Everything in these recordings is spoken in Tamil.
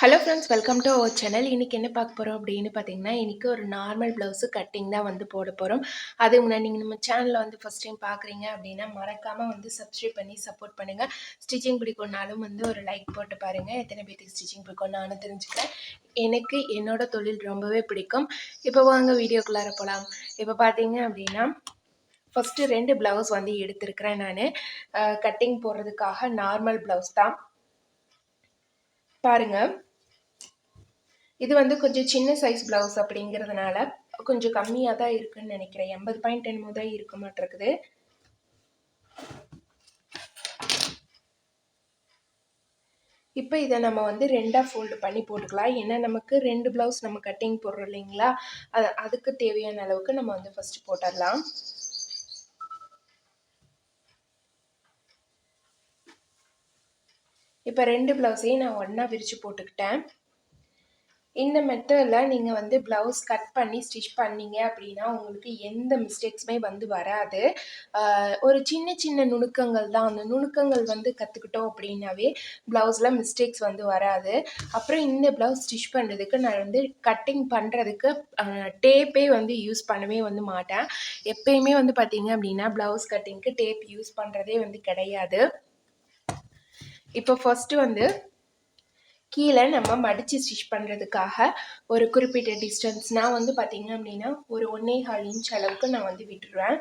Hello friends welcome to our channel இன்றைக்கி என்ன பார்க்க போகிறோம் அப்படின்னு பார்த்தீங்கன்னா இன்றைக்கி ஒரு நார்மல் ப்ளவுஸு கட்டிங் தான் வந்து போட போகிறோம் அதுக்கு முன்னாடி நீங்கள் நம்ம சேனலில் வந்து ஃபஸ்ட் டைம் பார்க்குறீங்க அப்படின்னா மறக்காமல் வந்து சப்ஸ்கிரைப் பண்ணி சப்போர்ட் பண்ணுங்கள் ஸ்டிச்சிங் பிடிக்கும்னாலும் வந்து ஒரு லைக் போட்டு பாருங்கள் எத்தனை பேருக்கு ஸ்டிச்சிங் பிடிக்கும் நானும் தெரிஞ்சுக்கிறேன். எனக்கு என்னோட தொழில் ரொம்பவே பிடிக்கும். இப்போ வாங்க வீடியோக்குள்ளார போகலாம் இப்போ பார்த்தீங்க அப்படின்னா ஃபஸ்ட்டு ரெண்டு ப்ளவுஸ் வந்து எடுத்திருக்கிறேன் நான். கட்டிங் போடுறதுக்காக நார்மல் ப்ளவுஸ் தான். பாருங்கள் இது வந்து கொஞ்சம் சின்ன சைஸ் ப்ளவுஸ் அப்படிங்கிறதுனால கொஞ்சம் கம்மியாக தான் இருக்குன்னு நினைக்கிறேன். எண்பது பாயிண்ட் என்னமோ தான் இருக்க மாட்டிருக்குது இப்போ இதை நம்ம வந்து ரெண்டாக ஃபோல்டு பண்ணி போட்டுக்கலாம். ஏன்னா நமக்கு ரெண்டு ப்ளவுஸ் நம்ம கட்டிங் போடுறோம் இல்லைங்களா? அது அதுக்கு தேவையான அளவுக்கு நம்ம வந்து ஃபஸ்ட்டு போட்டுடலாம். இப்போ ரெண்டு ப்ளவுஸையும் நான் ஒன்றா விரித்து போட்டுக்கிட்டேன். இந்த மெத்தடில் நீங்கள் வந்து ப்ளவுஸ் கட் பண்ணி ஸ்டிச் பண்ணீங்க அப்படின்னா உங்களுக்கு எந்த மிஸ்டேக்ஸுமே வந்து வராது. ஒரு சின்ன சின்ன நுணுக்கங்கள் தான். அந்த நுணுக்கங்கள் வந்து கற்றுக்கிட்டோம் அப்படின்னாவே ப்ளவுஸில் மிஸ்டேக்ஸ் வந்து வராது. அப்புறம் இந்த ப்ளவுஸ் ஸ்டிச் பண்ணுறதுக்கு நான் வந்து கட்டிங் பண்ணுறதுக்கு டேப்பே வந்து யூஸ் பண்ணவே வந்து மாட்டேன். எப்பயுமே வந்து பார்த்திங்க அப்படின்னா ப்ளவுஸ் கட்டிங்க்கு டேப் யூஸ் பண்ணுறதே வந்து கிடையாது. இப்போ ஃபஸ்ட்டு வந்து கீழே நம்ம மடித்து ஸ்டிச் பண்ணுறதுக்காக ஒரு குறிப்பிட்ட டிஸ்டன்ஸ் நான் வந்து பார்த்திங்க அப்படின்னா ஒரு ஒன்றே கால் இன்ச் அளவுக்கு நான் வந்து விட்டுருவேன்.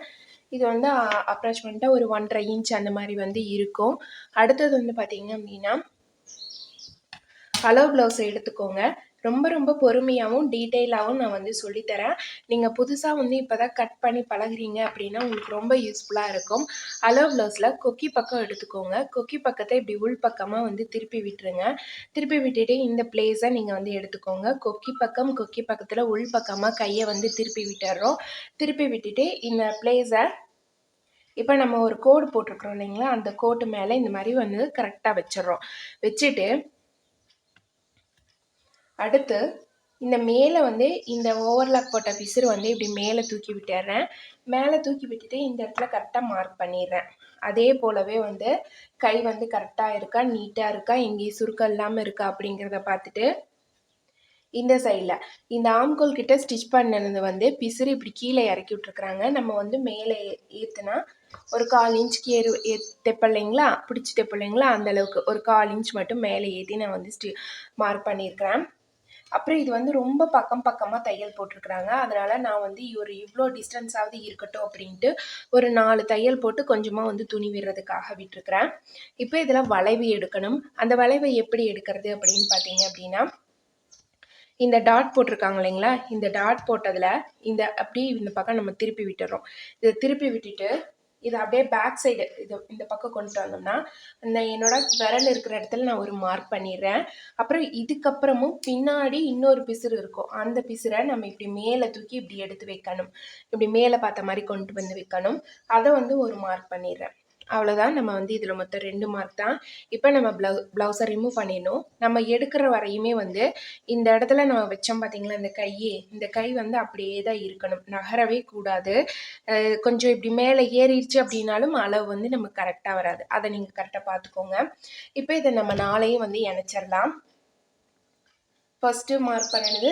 இது வந்து அப்ராச்மெண்ட்டாக ஒரு ஒன்றரை இன்ச் அந்த மாதிரி வந்து இருக்கும். அடுத்தது வந்து பார்த்திங்க அப்படின்னா அளவு ப்ளவுஸை எடுத்துக்கோங்க. ரொம்ப ரொம்ப பொறுமையாகவும் டீட்டெயிலாகவும் நான் வந்து சொல்லித்தரேன். நீங்கள் புதுசாக வந்து இப்போ தான் கட் பண்ணி பழகுறீங்க அப்படின்னா உங்களுக்கு ரொம்ப யூஸ்ஃபுல்லாக இருக்கும். அலோ ப்ளவுஸில் கொக்கி பக்கம் எடுத்துக்கோங்க. கொக்கி பக்கத்தை இப்படி உள் பக்கமாக வந்து திருப்பி விட்டுருங்க. திருப்பி விட்டுட்டு இந்த பிளேஸை நீங்கள் வந்து எடுத்துக்கோங்க. கொக்கி பக்கம் கொக்கி பக்கத்தில் உள் பக்கமாக கையை வந்து திருப்பி விட்டுறோம். திருப்பி விட்டுட்டு இந்த பிளேஸை இப்போ நம்ம ஒரு கோடு போட்டிருக்கிறோம் இல்லைங்களா? அந்த கோட்டு மேலே இந்த மாதிரி வந்து கரெக்டாக வச்சிடுறோம். வச்சுட்டு அடுத்து இந்த மேலே வந்து இந்த ஓவர்லாக் போட்ட பிசுறு வந்து இப்படி மேலே தூக்கி விட்டுறேன். மேலே தூக்கி விட்டுட்டு இந்த இடத்துல கரெக்டாக மார்க் பண்ணிடுறேன். அதே போலவே வந்து கை வந்து கரெக்டாக இருக்கா நீட்டாக இருக்கா எங்கேயும் சுருக்கம் இல்லாமல் இருக்கா அப்படிங்கிறத பார்த்துட்டு இந்த சைடில் இந்த ஆம்கோல் கிட்ட ஸ்டிச் பண்ணது வந்து பிசுறு இப்படி கீழே இறக்கி விட்ருக்குறாங்க நம்ம வந்து மேலே ஏற்றுனா ஒரு கால் இன்ச்சுக்கு ஏறு ஏ தெப்பில்லைங்களா பிடிச்சி தெப்பில்லைங்களா அந்தளவுக்கு ஒரு கால் இன்ச் மட்டும் மேலே ஏற்றி நான் வந்து ஸ்டி மார்க் பண்ணியிருக்கிறேன். அப்புறம் இது வந்து ரொம்ப பக்கம் பக்கமாக தையல் போட்டிருக்கிறாங்க. அதனால் நான் வந்து ஒரு இவ்வளோ டிஸ்டன்ஸாவது இருக்கட்டும் அப்படின்ட்டு ஒரு நாலு தையல் போட்டு கொஞ்சமாக வந்து துணி விடுறதுக்காக விட்டுருக்குறேன். இப்போ இதில் வளைவு எடுக்கணும். அந்த வளைவை எப்படி எடுக்கிறது அப்படின்னு பார்த்தீங்க அப்படின்னா இந்த டாட் போட்டிருக்காங்க இல்லைங்களா? இந்த டாட் போட்டதில் இந்த அப்படி இந்த பக்கம் நம்ம திருப்பி விட்டுறோம். இதை திருப்பி விட்டுட்டு இது அப்படியே பேக் சைடு இது இந்த பக்கம் கொண்டு வந்தோம்னா அந்த என்னோட விரல் இருக்கிற இடத்துல நான் ஒரு மார்க் பண்ணிடுறேன். அப்புறம் இதுக்கப்புறமும் பின்னாடி இன்னொரு பிசுறு இருக்கும். அந்த பிசுரை நம்ம இப்படி மேலே தூக்கி இப்படி எடுத்து வைக்கணும். இப்படி மேலே பார்த்த மாதிரி கொண்டு வந்து வைக்கணும். அதை வந்து ஒரு மார்க் பண்ணிடுறேன். அவ்வளோதான் நம்ம வந்து இதில் மொத்தம் ரெண்டு மார்க் தான். இப்போ நம்ம ப்ளவு ப்ளவுஸை ரிமூவ் பண்ணிடணும். நம்ம எடுக்கிற வரையுமே வந்து இந்த இடத்துல நம்ம வச்சோம் பார்த்திங்களா இந்த கையே இந்த கை வந்து அப்படியே தான் இருக்கணும். நகரவே கூடாது. கொஞ்சம் இப்படி மேலே ஏறிடுச்சு அப்படின்னாலும் அளவு வந்து நமக்கு கரெக்டாக வராது. அதை நீங்கள் கரெக்டாக பார்த்துக்கோங்க இப்போ இதை நம்ம நாளையும் வந்து இணைச்சிடலாம். ஃபஸ்ட்டு மார்க் பண்ணினது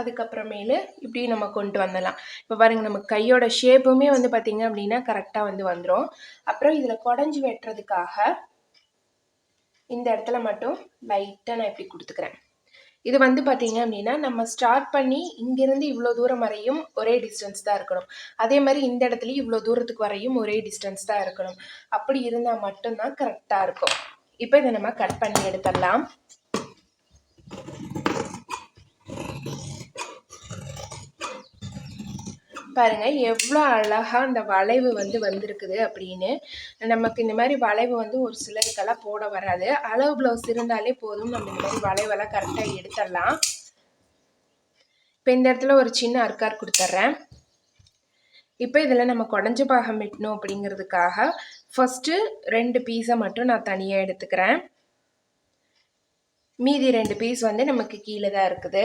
அதுக்கப்புறமேலு இப்படி நம்ம கொண்டு வந்துடலாம். இப்போ பாருங்கள் நம்ம கையோட ஷேப்புமே வந்து பார்த்திங்க அப்படின்னா கரெக்டாக வந்து வந்துடும் அப்புறம் இதில் குடஞ்சி வெட்டுறதுக்காக இந்த இடத்துல மட்டும் லைட்டாக நான் இப்படி கொடுத்துக்கிறேன். இது வந்து பார்த்தீங்க அப்படின்னா நம்ம ஸ்டார்ட் பண்ணி இங்கேருந்து இவ்வளோ தூரம் வரையும் ஒரே டிஸ்டன்ஸ் தான் இருக்கணும். அதே மாதிரி இந்த இடத்துலையும் இவ்வளோ தூரத்துக்கு வரையும் ஒரே டிஸ்டன்ஸ் தான் இருக்கணும். அப்படி இருந்தால் மட்டும்தான் கரெக்டாக இருக்கும். இப்போ இதை நம்ம கட் பண்ணி எடுத்துடலாம். பாருங்கள் எவ்வளோ அழகாக அந்த வளைவு வந்து வந்திருக்குது அப்படின்னு. நமக்கு இந்த மாதிரி வளைவு வந்து ஒரு சிலருக்கெல்லாம் போட வராது. அளவு ப்ளவுஸ் இருந்தாலே போதும். நம்ம இந்த மாதிரி வளைவெல்லாம் கரெக்டாக எடுத்துடலாம் இப்போ இந்த இடத்துல ஒரு சின்ன அர்க்கார் கொடுத்துட்றேன் இப்போ இதில் நம்ம குடஞ்ச பாகம் வெட்டணும் அப்படிங்கிறதுக்காக ஃபஸ்ட்டு ரெண்டு பீஸை மட்டும் நான் தனியாக எடுத்துக்கிறேன். மீதி ரெண்டு பீஸ் வந்து நமக்கு கீழே தான் இருக்குது.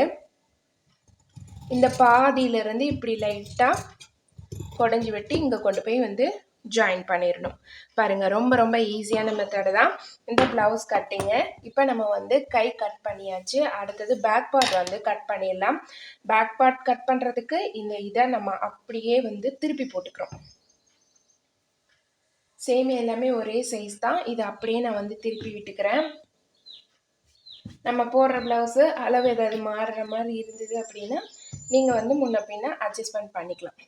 இந்த பாதியிலேருந்து இப்படி லைட்டாக குடஞ்சி வெட்டி இங்கே கொண்டு போய் வந்து ஜாயின் பண்ணிடணும் பாருங்கள் ரொம்ப ரொம்ப ஈஸியான மெத்தடு தான். இந்த ப்ளவுஸ் கட்டிங்க இப்போ நம்ம வந்து கை கட் பண்ணியாச்சு. அடுத்தது பேக் பார்ட் வந்து கட் பண்ணிடலாம். பேக் பார்ட் கட் பண்ணுறதுக்கு இந்த இதை நம்ம அப்படியே வந்து திருப்பி போட்டுக்கிறோம். சேம் எல்லாமே ஒரே சைஸ் தான். இதை அப்படியே நான் வந்து திருப்பி விட்டுக்கிறேன். நம்ம போடுற ப்ளவுஸு அளவு ஏதாவது மாறுற மாதிரி இருந்தது அப்படின்னா நீங்கள் வந்து முன்ன பின்ன அட்ஜஸ்ட்மெண்ட் பண்ணிக்கலாம்.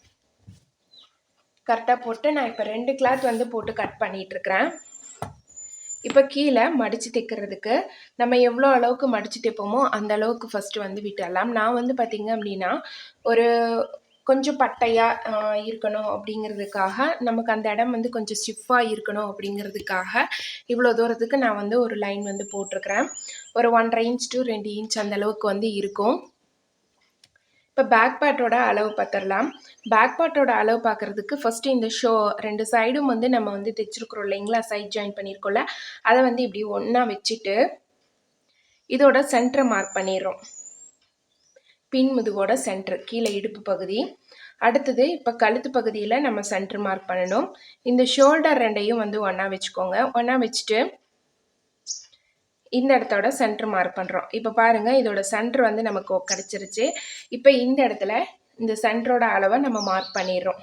கரெக்டாக போட்டு நான் இப்போ ரெண்டு கிளாத் வந்து போட்டு கட் பண்ணிகிட்ருக்கிறேன் இப்போ கீழே மடித்து தைக்கிறதுக்கு நம்ம எவ்வளோ அளவுக்கு மடித்து தைப்போமோ அந்த அளவுக்கு ஃபஸ்ட்டு வந்து விட்டுடலாம். நான் வந்து பார்த்திங்க அப்படின்னா ஒரு கொஞ்சம் பட்டையாக இருக்கணும் அப்படிங்கிறதுக்காக நமக்கு அந்த இடம் வந்து கொஞ்சம் ஸ்டிஃபாக இருக்கணும் அப்படிங்கிறதுக்காக இவ்வளோ தூரத்துக்கு நான் வந்து ஒரு லைன் வந்து போட்டிருக்கிறேன். ஒரு ஒன்றரை இன்ச் டு ரெண்டு இன்ச் அந்த அளவுக்கு வந்து இருக்கும். இப்போ பேக் பார்ட்டோட அளவு பார்த்துடலாம். பேக் பார்ட்டோட அளவு பார்க்குறதுக்கு ஃபஸ்ட்டு இந்த ஷோ ரெண்டு சைடும் வந்து நம்ம வந்து தைச்சிருக்கிறோம் இல்லைங்களா? சைட் ஜாயின் பண்ணியிருக்கோம்ல அதை வந்து இப்படி ஒன்றா வச்சுட்டு இதோட சென்டரை மார்க் பண்ணிடுறோம். பின் முதுகோட சென்டர் கீழே இடுப்பு பகுதி. அடுத்தது இப்போ கழுத்து பகுதியில் நம்ம சென்டர் மார்க் பண்ணணும். இந்த ஷோல்டர் ரெண்டையும் வந்து ஒன்றா வச்சுக்கோங்க. ஒன்றா வச்சுட்டு இந்த இடத்தோட சென்டர் மார்க் பண்ணுறோம் இப்போ பாருங்கள் இதோட சென்டர் வந்து நமக்கு கிடச்சிருச்சு. இப்போ இந்த இடத்துல இந்த சென்டரோட அளவை நம்ம மார்க் பண்ணிடுறோம்.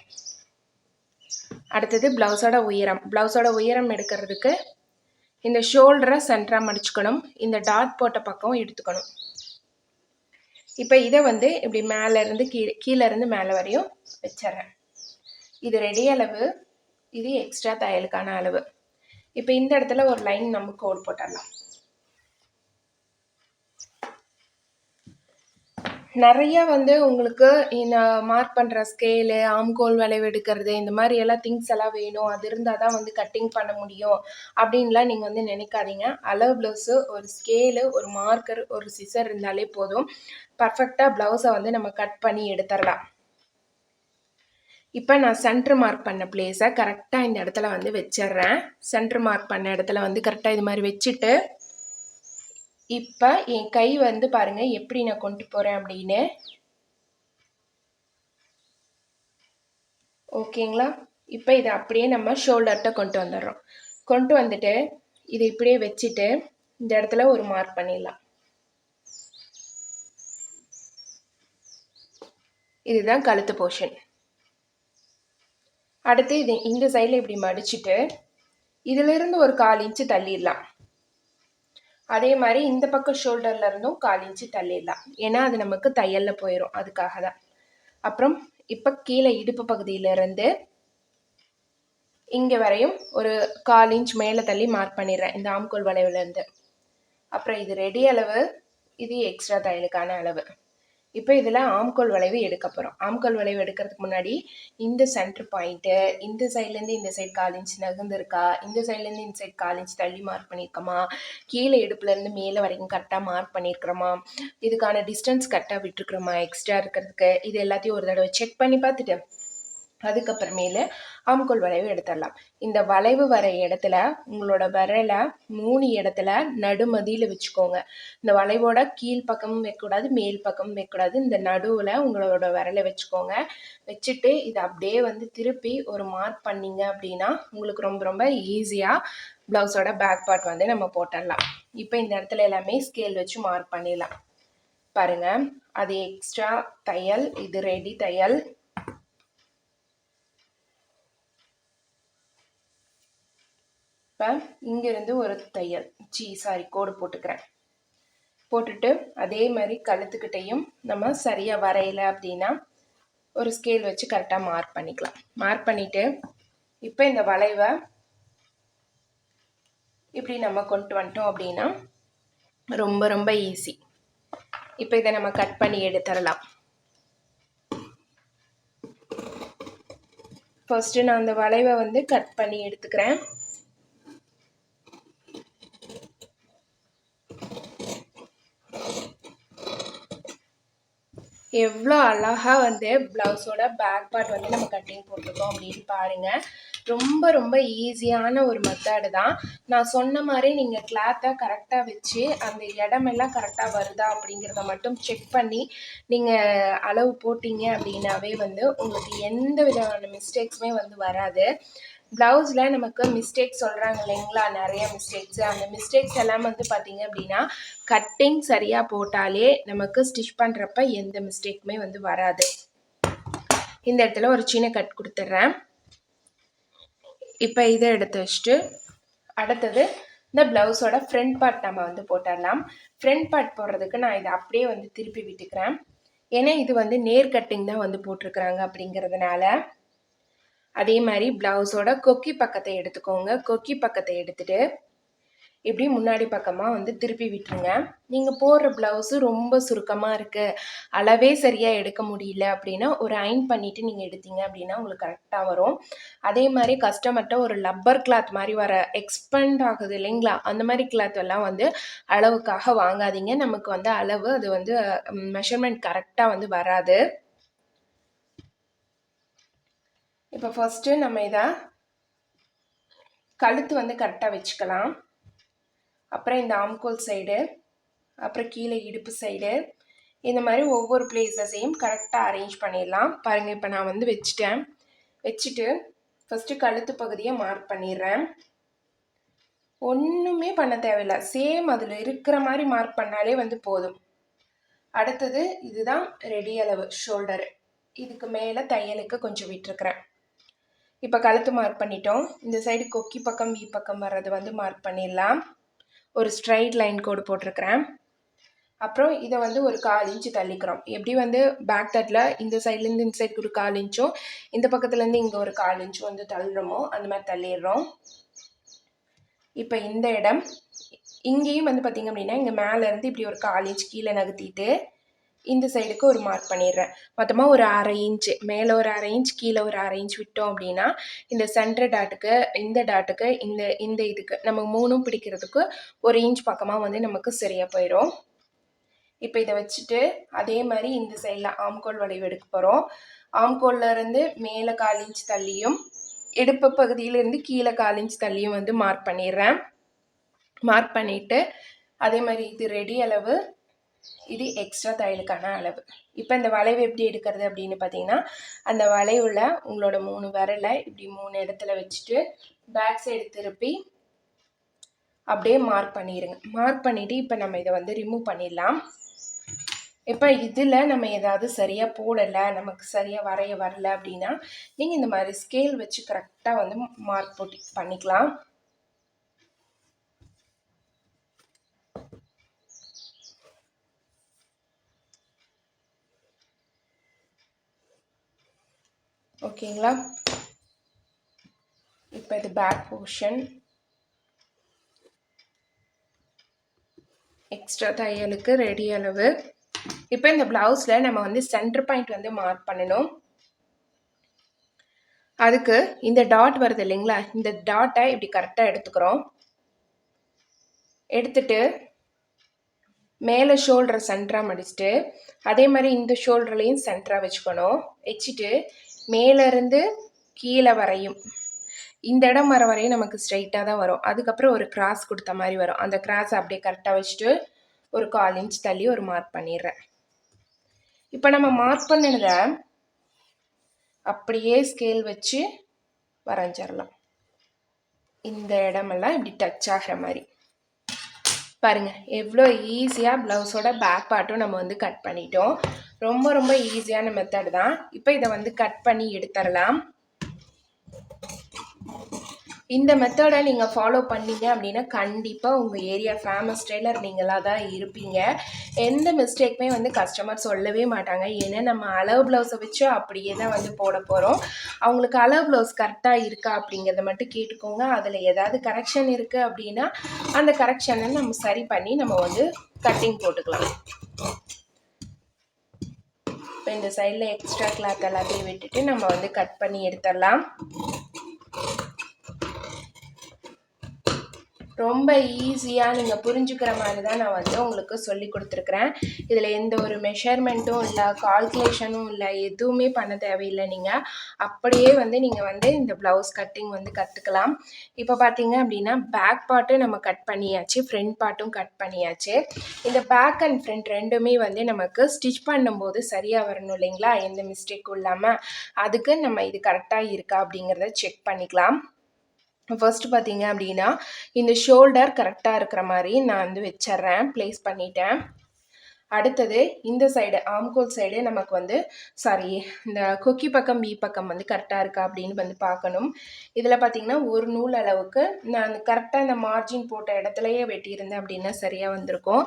அடுத்தது ப்ளவுஸோட உயரம். ப்ளவுஸோட உயரம் எடுக்கிறதுக்கு இந்த ஷோல்டரை சென்டராக மடிச்சுக்கணும். இந்த டாட் போட்ட பக்கம் எடுத்துக்கணும் இப்போ இதை வந்து இப்படி மேலேருந்து கீழே கீழேருந்து மேலே வரையும் வச்சிட்றேன். இது ரெடி அளவு இது எக்ஸ்ட்ரா தையலுக்கான அளவு. இப்போ இந்த இடத்துல ஒரு லைன் நம்ம கோல் போட்டுடலாம். நிறைய வந்து உங்களுக்கு இந்த மார்க் பண்ணுற ஸ்கேலு ஆம்கோல் வளைவு எடுக்கிறது இந்த மாதிரி எல்லாம் திங்ஸ் எல்லாம் வேணும். அது இருந்தால் தான் வந்து கட்டிங் பண்ண முடியும். அப்படின்லாம் நீங்கள் வந்து நினைக்காதீங்க. அளவு ப்ளவுஸு ஒரு ஸ்கேலு ஒரு மார்க்கர் ஒரு சிசர் இருந்தாலே போதும். பர்ஃபெக்டாக ப்ளவுஸை வந்து நம்ம கட் பண்ணி எடுத்துடலாம். இப்போ நான் சென்ட்ரு மார்க் பண்ண பிளேஸை கரெக்டாக இந்த இடத்துல வந்து வச்சிட்றேன். சென்ட்ரு மார்க் பண்ண இடத்துல வந்து கரெக்டாக இது மாதிரி வச்சுட்டு இப்போ என் கை வந்து பாருங்கள் எப்படி நான் கொண்டு போகிறேன் அப்படின்னு. ஓகேங்களா? இப்போ இதை அப்படியே நம்ம ஷோல்டர்கிட்ட கொண்டு வந்துடுறோம். கொண்டு வந்துட்டு இதை இப்படியே வச்சுட்டு இந்த இடத்துல ஒரு மார்க் பண்ணிடலாம். இதுதான் கழுத்து போர்ஷன் அடுத்து இது இந்த சைடில் இப்படி மடிச்சுட்டு இதிலிருந்து ஒரு கால் இன்ச்சு தள்ளிடலாம். அதே மாதிரி இந்த பக்கம் ஷோல்டர்ல இருந்தும் கால் இன்ச்சு தள்ளிடலாம். ஏன்னா அது நமக்கு தையலில் போயிடும் அதுக்காக தான் அப்புறம் இப்போ கீழே இடுப்பு பகுதியிலேருந்து இங்கே வரையும் ஒரு கால் இன்ச் மேலே தள்ளி மார்க் பண்ணிடுறேன் இந்த ஆம்கோல் வளைவுலேருந்து. அப்புறம் இது ரெடி அளவு இது எக்ஸ்ட்ரா தையலுக்கான அளவு. இப்போ இதில் ஆம்கோல் வளைவு எடுக்க போகிறோம் ஆம்கோல் வளைவு எடுக்கிறதுக்கு முன்னாடி இந்த சென்டர் பாயிண்ட்டு இந்த சைட்லேருந்து இந்த சைட் கால் இன்ச் நகர்ந்துருக்கா? இந்த சைட்லேருந்து இந்த சைட் கால் இன்ச் தள்ளி மார்க் பண்ணியிருக்கோமா கீழே இடுப்புலேருந்து மேலே வரைக்கும் கரெக்டாக மார்க் பண்ணியிருக்கிறோமா இதுக்கான டிஸ்டன்ஸ் கரெக்டாக விட்டுருக்குறோமா? எக்ஸ்ட்ரா இருக்கிறதுக்கு? இது எல்லாத்தையும் ஒரு தடவை செக் பண்ணி பார்த்துட்டு அதுக்கப்புறமேலு ஆம்கோல் வளைவு எடுத்துடலாம். இந்த வளைவு வர இடத்துல உங்களோட விரலை மூணு இடத்துல நடுமதியில் வச்சுக்கோங்க. இந்த வளைவோட கீழ் பக்கமும் வைக்கக்கூடாது மேல் பக்கமும் வைக்கக்கூடாது. இந்த நடுவில் உங்களோட விரலை வச்சுக்கோங்க. வச்சுட்டு இதை அப்படியே வந்து திருப்பி ஒரு மார்க் பண்ணிங்க அப்படின்னா உங்களுக்கு ரொம்ப ரொம்ப ஈஸியாக ப்ளவுஸோட பேக் பார்ட் வந்து நம்ம போட்டுடலாம். இப்போ இந்த இடத்துல எல்லாமே ஸ்கேல் வச்சு மார்க் பண்ணிடலாம். பாருங்கள் அது எக்ஸ்ட்ரா தையல் இது ரெடி தையல். இப்போ இங்கேருந்து ஒரு தையல் ஜி சாரி கோடு போட்டுக்கிறேன். போட்டுட்டு அதே மாதிரி கழுத்துக்கிட்டையும் நம்ம சரியாக வரையலை அப்படின்னா ஒரு ஸ்கேல் வச்சு கரெக்டாக மார்க் பண்ணிக்கலாம். மார்க் பண்ணிவிட்டு இப்போ இந்த வளைவை இப்படி நம்ம கொண்டு வந்துட்டோம் அப்படின்னா ரொம்ப ரொம்ப ஈஸி இப்போ இதை நம்ம கட் பண்ணி எடுத்துடலாம். ஃபஸ்ட்டு நான் அந்த வளைவை வந்து கட் பண்ணி எடுத்துக்கிறேன். எவ்வளோ அழகாக வந்து ப்ளவுஸோட பேக் பார்ட் வந்து நம்ம கட்டிங் போட்டிருக்கோம் அப்படின்னு பாருங்கள் ரொம்ப ரொம்ப ஈஸியான ஒரு மெத்தடு தான். நான் சொன்ன மாதிரி நீங்கள் கிளாத்தை கரெக்டாக வச்சு அந்த இடமெல்லாம் கரெக்டாக வருதா அப்படிங்கிறத மட்டும் செக் பண்ணி நீங்கள் அளவு போட்டிங்க அப்படின்னாவே வந்து உங்களுக்கு எந்த விதமான மிஸ்டேக்ஸுமே வந்து வராது. ப்ளவுஸில் நமக்கு மிஸ்டேக் சொல்கிறாங்க இல்லைங்களா? நிறைய மிஸ்டேக்ஸ் அந்த மிஸ்டேக்ஸ் எல்லாம் வந்து பார்த்தீங்க அப்படின்னா கட்டிங் சரியாக போட்டாலே நமக்கு ஸ்டிச் பண்ணுறப்ப எந்த மிஸ்டேக்குமே வந்து வராது. இந்த இடத்துல ஒரு சின்ன கட் கொடுத்துட்றேன் இப்போ இதை எடுத்து வச்சுட்டு அடுத்தது இந்த ப்ளவுஸோட ஃப்ரண்ட் பார்ட் நம்ம வந்து போட்டுடலாம். ஃப்ரண்ட் பார்ட் போடுறதுக்கு நான் இதை அப்படியே வந்து திருப்பி விட்டுக்கிறேன். ஏன்னா இது வந்து நேர் கட்டிங் தான் வந்து போட்டிருக்கிறாங்க அப்படிங்கிறதுனால. அதே மாதிரி ப்ளவுஸோட கொக்கி பக்கத்தை எடுத்துக்கோங்க. கொக்கி பக்கத்தை எடுத்துட்டு இப்படி முன்னாடி பக்கமாக வந்து திருப்பி விட்டுருங்க. நீங்கள் போடுற ப்ளவுஸு ரொம்ப சுருக்கமாக இருக்குது அளவே சரியாக எடுக்க முடியல அப்படின்னா ஒரு அயன் பண்ணிவிட்டு நீங்கள் எடுத்தீங்க அப்படின்னா உங்களுக்கு கரெக்டாக வரும். அதே மாதிரி கஸ்டமர்கிட்ட ஒரு லப்பர் கிளாத் மாதிரி வர எக்ஸ்பெண்ட் ஆகுது இல்லைங்களா? அந்த மாதிரி கிளாத் எல்லாம் வந்து அளவுக்காக வாங்காதீங்க. நமக்கு வந்து அளவு அது வந்து மெஷர்மெண்ட் கரெக்டாக வந்து வராது. இப்போ ஃபஸ்ட்டு நம்ம இதை கழுத்து வந்து கரெக்டாக வச்சுக்கலாம். அப்புறம் இந்த ஆம்கோல் சைடு அப்புறம் கீழே இடுப்பு சைடு இந்த மாதிரி ஒவ்வொரு பிளேஸஸையும் கரெக்டாக அரேஞ்ச் பண்ணிடலாம். பாருங்கள் இப்போ நான் வந்து வச்சுட்டேன். வச்சுட்டு ஃபஸ்ட்டு கழுத்து பகுதியை மார்க் பண்ணிடுறேன். ஒன்றுமே பண்ண தேவையில்லை. சேம் அதில் இருக்கிற மாதிரி மார்க் பண்ணாலே வந்து போதும். அடுத்தது இதுதான் ரெடி அளவு ஷோல்டரு இதுக்கு மேலே தையலுக்கு கொஞ்சம் விட்டுருக்குறேன். இப்போ கழுத்து மார்க் பண்ணிட்டோம். இந்த சைடு கொக்கி பக்கம் வி பக்கம் வர்றது வந்து மார்க் பண்ணிடலாம். ஒரு ஸ்ட்ரைட் லைன் கோடு போட்டிருக்கிறேன். அப்புறம் இதை வந்து ஒரு கால் இன்ச்சு தள்ளிக்கிறோம். எப்படி வந்து பேக் தட்டில் இந்த சைட்லேருந்து இந்த சைடுக்கு ஒரு கால் இன்ச்சும் இந்த பக்கத்துலேருந்து இங்கே ஒரு கால் இன்ச்சும் வந்து தள்ளுறோமோ அந்த மாதிரி தள்ளிடுறோம். இப்போ இந்த இடம் இங்கேயும் வந்து பார்த்திங்க அப்படின்னா இங்கே மேலேருந்து இப்படி ஒரு கால் இன்ச் கீழே நகர்த்திட்டு இந்த சைடுக்கு ஒரு மார்க் பண்ணிடுறேன். மொத்தமாக ஒரு அரை இன்ச்சு மேலே ஒரு அரை இன்ச் கீழே ஒரு அரை இன்ச் விட்டோம் அப்படின்னா இந்த சென்டர் டாட்டுக்கு இந்த டாட்டுக்கு இந்த இந்த இதுக்கு நம்ம மூணும் பிடிக்கிறதுக்கு ஒரு இன்ச் பக்கமாக வந்து நமக்கு சரியாக போயிடும். இப்போ இதை வச்சுட்டு அதே மாதிரி இந்த சைடில் ஆம்கோல் வளைவு எடுக்க போகிறோம் ஆம்கோல்லேருந்து மேலே கால் இன்ச் தள்ளியும் இடுப்பு பகுதியிலேருந்து கீழே கால் இன்ச் தள்ளியும் வந்து மார்க் பண்ணிடுறேன். மார்க் பண்ணிவிட்டு அதே மாதிரி இது ரெடி அளவு இது எக்ஸ்ட்ரா தையலுக்கான அளவு. இப்போ இந்த வளைவு எப்படி எடுக்கிறது அப்படின்னு பார்த்தீங்கன்னா அந்த வளைவில் உங்களோட மூணு விரலை இப்படி மூணு இடத்துல வச்சுட்டு பேக் சைடு திருப்பி அப்படியே மார்க் பண்ணிடுங்க மார்க் பண்ணிவிட்டு இப்போ நம்ம இதை வந்து ரிமூவ் பண்ணிடலாம். இப்போ இதில் நம்ம ஏதாவது சரியாக போடலை நமக்கு சரியாக வரைய வரல அப்படின்னா நீங்கள் இந்த மாதிரி ஸ்கேல் வச்சு கரெக்டாக வந்து மார்க் போட்டு பண்ணிக்கலாம். ஓகேங்களா? இப்போ இது பேக் போர்ஷன் எக்ஸ்ட்ரா தையலுக்கு ரெடி அளவு. இப்போ இந்த ப்ளவுஸில் நம்ம வந்து சென்டர் பாயிண்ட் வந்து மார்க் பண்ணணும். அதுக்கு இந்த டாட் வருது இல்லைங்களா? இந்த டாட்டை இப்படி கரெக்டாக எடுத்துக்கிறோம். எடுத்துட்டு மேலே ஷோல்டரை சென்டராக மடிச்சுட்டு அதே மாதிரி இந்த ஷோல்டர்லேயும் சென்டராக வச்சுக்கணும். வச்சுட்டு மேலேருந்து கீழே வரையும். இந்த இடம் வர வரையும் நமக்கு ஸ்ட்ரைட்டாக தான் வரும். அதுக்கப்புறம் ஒரு கிராஸ் கொடுத்த மாதிரி வரும். அந்த கிராஸ் அப்படியே கரெக்டாக வச்சுட்டு ஒரு கால் இன்ச் தள்ளி ஒரு மார்க் பண்ணிடுறேன். இப்போ நம்ம மார்க் பண்ணினதை அப்படியே ஸ்கேல் வச்சு வரைஞ்சிடலாம் இந்த இடமெல்லாம் இப்படி டச் ஆகிற மாதிரி. பாருங்கள் எவ்வளோ ஈஸியாக ப்ளவுஸோட பேக் பார்ட்டும் நம்ம வந்து கட் பண்ணிட்டோம். ரொம்ப ரொம்ப ஈஸியான மெத்தட் தான். இப்போ இதை வந்து கட் பண்ணி எடுத்துடலாம். இந்த மெத்தடை நீங்கள் ஃபாலோ பண்ணீங்க அப்படின்னா கண்டிப்பாக உங்கள் ஏரியா ஃபேமஸ் டெய்லர் நீங்களாக தான் இருப்பீங்க. எந்த மிஸ்டேக்குமே வந்து கஸ்டமர் சொல்லவே மாட்டாங்க. ஏன்னா நம்ம அளவு ப்ளவுஸை வச்சு அப்படியே தான் வந்து போட போகிறோம் அவங்களுக்கு அளவு ப்ளவுஸ் கரெக்டாக இருக்கா அப்படிங்கிறத மட்டும் கேட்டுக்கோங்க. அதில் ஏதாவது கரெக்ஷன் இருக்குது அப்படின்னா அந்த கரெக்ஷனை நம்ம சரி பண்ணி நம்ம வந்து கட்டிங் போட்டுக்கலாம். இப்போ இந்த சைடில் எக்ஸ்ட்ரா கிளாத் எல்லாத்தையும் விட்டுட்டு நம்ம வந்து கட் பண்ணி எடுத்துடலாம். ரொம்ப ஈஸியாக நீங்கள் புரிஞ்சுக்கிற மாதிரி தான் நான் வந்து உங்களுக்கு சொல்லி கொடுத்துருக்குறேன். இதில் எந்த ஒரு மெஷர்மெண்ட்டும் இல்லை கால்குலேஷனும் இல்லை எதுவுமே பண்ண தேவையில்லை நீங்கள் அப்படியே வந்து நீங்கள் வந்து இந்த ப்ளவுஸ் கட்டிங் வந்து கற்றுக்கலாம் இப்போ பார்த்தீங்க அப்படின்னா பேக் பார்ட்டும் நம்ம கட் பண்ணியாச்சு ஃப்ரண்ட் பார்ட்டும் கட் பண்ணியாச்சு. இந்த பேக் அண்ட் ஃப்ரண்ட் ரெண்டுமே வந்து நமக்கு ஸ்டிச் பண்ணும்போது சரியாக வரணும் இல்லைங்களா? எந்த மிஸ்டேக்கும் இல்லாமல் அதுக்கு நம்ம இது கரெக்டாக இருக்கா அப்படிங்கிறத செக் பண்ணிக்கலாம். ஃபர்ஸ்ட் பார்த்தீங்க அப்படின்னா இந்த ஷோல்டர் கரெக்டாக இருக்கிற மாதிரி நான் வந்து வச்சிட்றேன். ப்ளேஸ் பண்ணிட்டேன். அடுத்தது இந்த சைடு ஆம்கோல் சைடு நமக்கு வந்து சாரி இந்த கொக்கி பக்கம் பி பக்கம் வந்து கரெக்டாக இருக்கா அப்படின்னு வந்து பார்க்கணும். இதில் பார்த்தீங்கன்னா ஒரு நூல் அளவுக்கு நான் கரெக்டாக இந்த மார்ஜின் போட்ட இடத்துலையே வெட்டியிருந்தேன் அப்படின்னா சரியாக வந்திருக்கும்.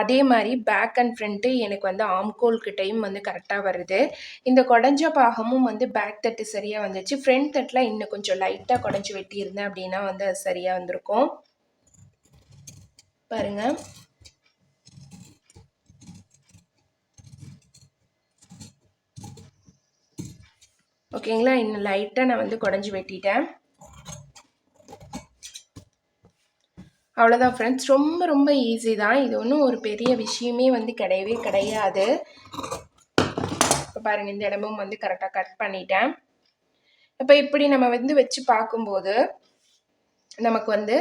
அதே மாதிரி பேக் அண்ட் ஃப்ரண்ட்டு எனக்கு வந்து ஆம்கோல் கிட்டையும் வந்து கரெக்டாக வருது. இந்த குடஞ்ச பாகமும் வந்து பேக் தட்டு சரியாக வந்துச்சு. ஃப்ரண்ட் தட்டில் இன்னும் கொஞ்சம் லைட்டாக குடஞ்சி வெட்டியிருந்தேன் அப்படின்னா வந்து அது சரியாக வந்திருக்கும். பாருங்கள் ஓகேங்களா? இன்னும் லைட்டாக நான் வந்து குடஞ்சி வெட்டிட்டேன். அவ்வளோதான் ஃப்ரெண்ட்ஸ் ரொம்ப ரொம்ப ஈஸி தான். இது ஒன்றும் ஒரு பெரிய விஷயமே வந்து கிடையவே கிடையாது. இப்போ பாருங்கள் இந்த இடமும் வந்து கரெக்டாக கட் பண்ணிட்டேன். இப்போ இப்படி நம்ம வந்து வச்சு பார்க்கும்போது நமக்கு வந்து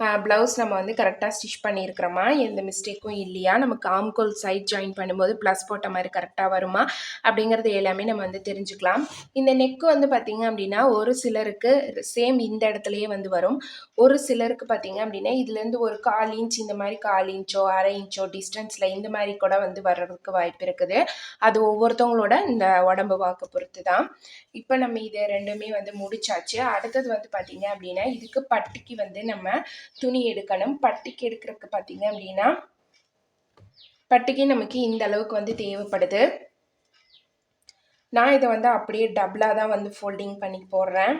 ப்ளவுஸ் நம்ம வந்து கரெக்டாக ஸ்டிச் பண்ணியிருக்கிறோமா? எந்த மிஸ்டேக்கும் இல்லையா? நமக்கு ஆம்கோல் சைட் ஜாயின் பண்ணும்போது ப்ளஸ் போட்ட மாதிரி கரெக்டாக வருமா? அப்படிங்கிறது எல்லாமே நம்ம வந்து தெரிஞ்சுக்கலாம். இந்த நெக்கு வந்து பார்த்திங்க அப்படின்னா ஒரு சிலருக்கு சேம் இந்த இடத்துலையே வந்து வரும். ஒரு சிலருக்கு பார்த்திங்க அப்படின்னா இதுலேருந்து ஒரு கால் இன்ச் இந்த மாதிரி கால் இன்ச்சோ அரை இன்ச்சோ டிஸ்டன்ஸில் இந்த மாதிரி கூட வந்து வர்றதுக்கு வாய்ப்பு இருக்குது. அது ஒவ்வொருத்தவங்களோட இந்த உடம்பு வாக்கு பொறுத்து தான் இப்போ நம்ம இதை ரெண்டுமே வந்து முடிச்சாச்சு. அடுத்தது வந்து பார்த்திங்க அப்படின்னா இதுக்கு பட்டிக்கு வந்து நம்ம துணி எடுக்கணும். பட்டிக்கு எடுக்கிறதுக்கு பார்த்தீங்க அப்படின்னா பட்டிக்கு நமக்கு இந்த அளவுக்கு வந்து தேவைப்படுது. நான் இதை வந்து அப்படியே டபுளாக தான் வந்து ஃபோல்டிங் பண்ணி போடுறேன்.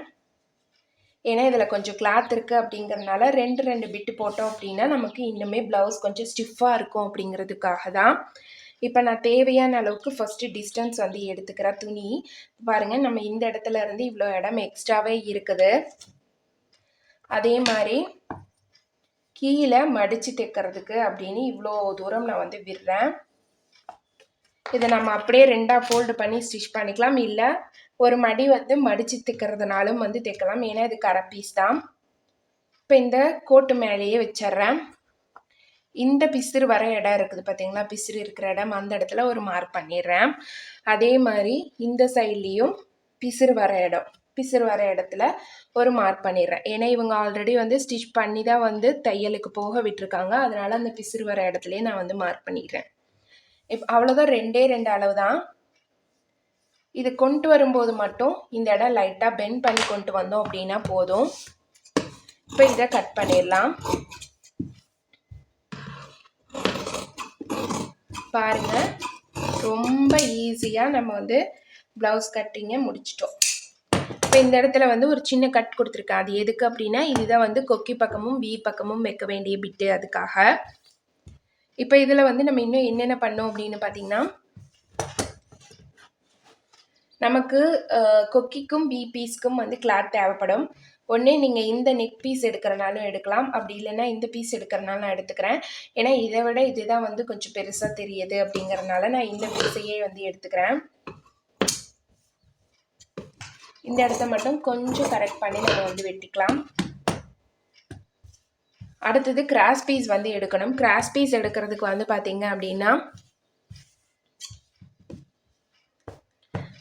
ஏன்னா இதில் கொஞ்சம் கிளாத் இருக்குது அப்படிங்கிறதுனால ரெண்டு ரெண்டு பிட்டு போட்டோம் அப்படின்னா நமக்கு இன்னுமே ப்ளவுஸ் கொஞ்சம் ஸ்டிஃபாக இருக்கும் அப்படிங்கிறதுக்காக தான். இப்போ நான் தேவையான அளவுக்கு ஃபஸ்ட்டு டிஸ்டன்ஸ் வந்து எடுத்துக்கிற துணி. பாருங்கள் நம்ம இந்த இடத்துல இருந்து இவ்வளோ இடம் எக்ஸ்ட்ராவே இருக்குது. அதே மாதிரி கீழே மடித்து தைக்கிறதுக்கு அப்படின்னு இவ்வளோ தூரம் நான் வந்து விடுறேன். இதை நம்ம அப்படியே ரெண்டாக ஃபோல்டு பண்ணி ஸ்டிச் பண்ணிக்கலாம். இல்லை ஒரு மடி வந்து மடித்து தைக்கிறதுனாலும் வந்து தைக்கலாம் ஏன்னா இது கரை பீஸ் தான். இப்போ இந்த கோட்டு மேலேயே வச்சிட்றேன். இந்த பிசிறு வர இடம் இருக்குது பார்த்தீங்களா பிசிறு இருக்கிற இடம் அந்த இடத்துல ஒரு மார்க் பண்ணிடுறேன். அதே மாதிரி இந்த சைட்லேயும் பிசிறு வர இடம். பிசுறு வர இடத்துல ஒரு மார்க் பண்ணிடுறேன். ஏன்னா இவங்க ஆல்ரெடி வந்து ஸ்டிச் பண்ணி தான் வந்து தையலுக்கு போக விட்டுருக்காங்க. அதனால் அந்த பிசுறு வர இடத்துலையே நான் வந்து மார்க் பண்ணிடுறேன். இப் அவ்வளோதான் ரெண்டே ரெண்டு அளவு தான் இது கொண்டு வரும்போது மட்டும் இந்த இடம் லைட்டாக பெண்ட் பண்ணி கொண்டு வந்தோம் அப்படின்னா போதும். இப்போ இதை கட் பண்ணிடலாம். பாருங்கள் ரொம்ப ஈஸியாக நம்ம வந்து ப்ளவுஸ் கட்டிங்கை முடிச்சிட்டோம். இப்போ இந்த இடத்துல வந்து ஒரு சின்ன கட் கொடுத்துருக்கேன். அது எதுக்கு அப்படின்னா இதுதான் வந்து கொக்கி பக்கமும் வி பக்கமும் வைக்க வேண்டிய பிட்டு அதுக்காக. இப்போ இதில் வந்து நம்ம இன்னும் என்னென்ன பண்ணோம் அப்படின்னு பார்த்தீங்கன்னா நமக்கு கொக்கிக்கும் பி பீஸ்க்கும் வந்து கிளாத் தேவைப்படும். ஒன்று நீங்கள் இந்த நெக் பீஸ் எடுக்கிறனாலும் எடுக்கலாம். அப்படி இல்லைன்னா இந்த பீஸ் எடுக்கிறனால நான் எடுத்துக்கிறேன். ஏன்னா இதை விட இதுதான் வந்து கொஞ்சம் பெருசாக தெரியுது அப்படிங்கிறனால நான் இந்த பீஸையே வந்து எடுத்துக்கிறேன். இந்த இடத்த மட்டும் கொஞ்சம் கரெக்ட் பண்ணி நம்ம வந்து வெட்டிக்கலாம். அடுத்தது கிராஸ் பீஸ் வந்து எடுக்கணும். கிராஸ் பீஸ் எடுக்கிறதுக்கு வந்து பார்த்தீங்க அப்படின்னா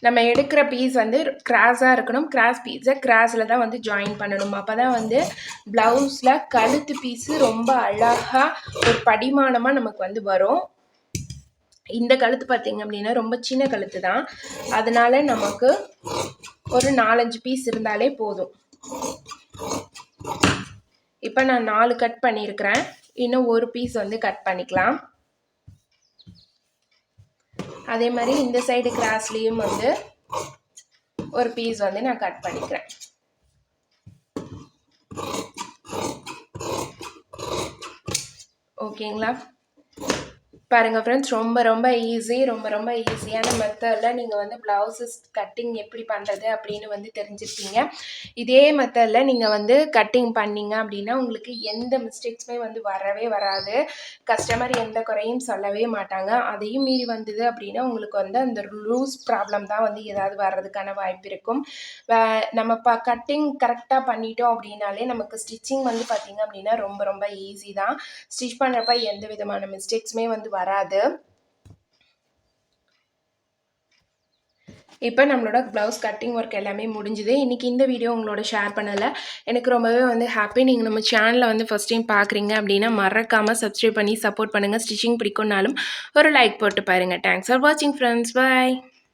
நம்ம எடுக்கிற பீஸ் வந்து கிராஸாக இருக்கணும். கிராஸ் பீஸை கிராஸில் தான் வந்து ஜாயின் பண்ணணும். அப்போ தான் வந்து ப்ளவுஸில் கழுத்து பீஸு ரொம்ப அழகாக ஒரு படிமானமாக நமக்கு வந்து வரும். இந்த கழுத்து பார்த்திங்க அப்படின்னா ரொம்ப சின்ன கழுத்து தான் அதனால் நமக்கு ஒரு நாலஞ்சு பீஸ் இருந்தாலே போதும். இப்போ நான் நாலு கட் பண்ணியிருக்கிறேன் இன்னும் ஒரு பீஸ் வந்து கட் பண்ணிக்கலாம். அதே மாதிரி இந்த சைடு கிராஸ்லேயும் வந்து ஒரு பீஸ் வந்து நான் கட் பண்ணிக்கிறேன். ஓகேங்களா பாருங்கள் ஃப்ரெண்ட்ஸ் ரொம்ப ரொம்ப ஈஸி ரொம்ப ரொம்ப ஈஸியான மெத்தடில் நீங்கள் வந்து ப்ளவுஸஸ் கட்டிங் எப்படி பண்ணுறது அப்படின்னு வந்து தெரிஞ்சிருப்பீங்க. இதே மெத்தடில் நீங்கள் வந்து கட்டிங் பண்ணிங்க அப்படின்னா உங்களுக்கு எந்த மிஸ்டேக்ஸுமே வந்து வரவே வராது. கஸ்டமர் எந்த குறையும் சொல்லவே மாட்டாங்க. அதையும் மீறி வந்தது அப்படின்னா உங்களுக்கு வந்து அந்த லூஸ் ப்ராப்ளம் தான் வந்து ஏதாவது வர்றதுக்கான வாய்ப்பு இருக்கும். நம்ம ப கட்டிங் கரெக்டாக பண்ணிட்டோம் அப்படின்னாலே நமக்கு ஸ்டிச்சிங் வந்து பார்த்திங்க அப்படின்னா ரொம்ப ரொம்ப ஈஸி தான். ஸ்டிச் பண்ணுறப்ப எந்த விதமான மிஸ்டேக்ஸுமே வந்து வராது. இப்போ நம்மளோட ப்ளவுஸ் கட்டிங் ஒர்க் எல்லாமே முடிஞ்சுது. இன்றைக்கி இந்த வீடியோ உங்களோட ஷேர் பண்ணலை. எனக்கு ரொம்பவே வந்து ஹாப்பி நீங்கள் நம்ம சேனலில் வந்து ஃபஸ்ட் டைம் பார்க்குறீங்க அப்படின்னா மறக்காமல் சப்ஸ்கிரைப் பண்ணி சப்போர்ட் பண்ணுங்கள் ஸ்டிச்சிங் பிடிக்கும்னாலும் ஒரு லைக் போட்டு பாருங்கள் தேங்க்ஸ் ஃபார் வாட்சிங் ஃப்ரெண்ட்ஸ் பாய்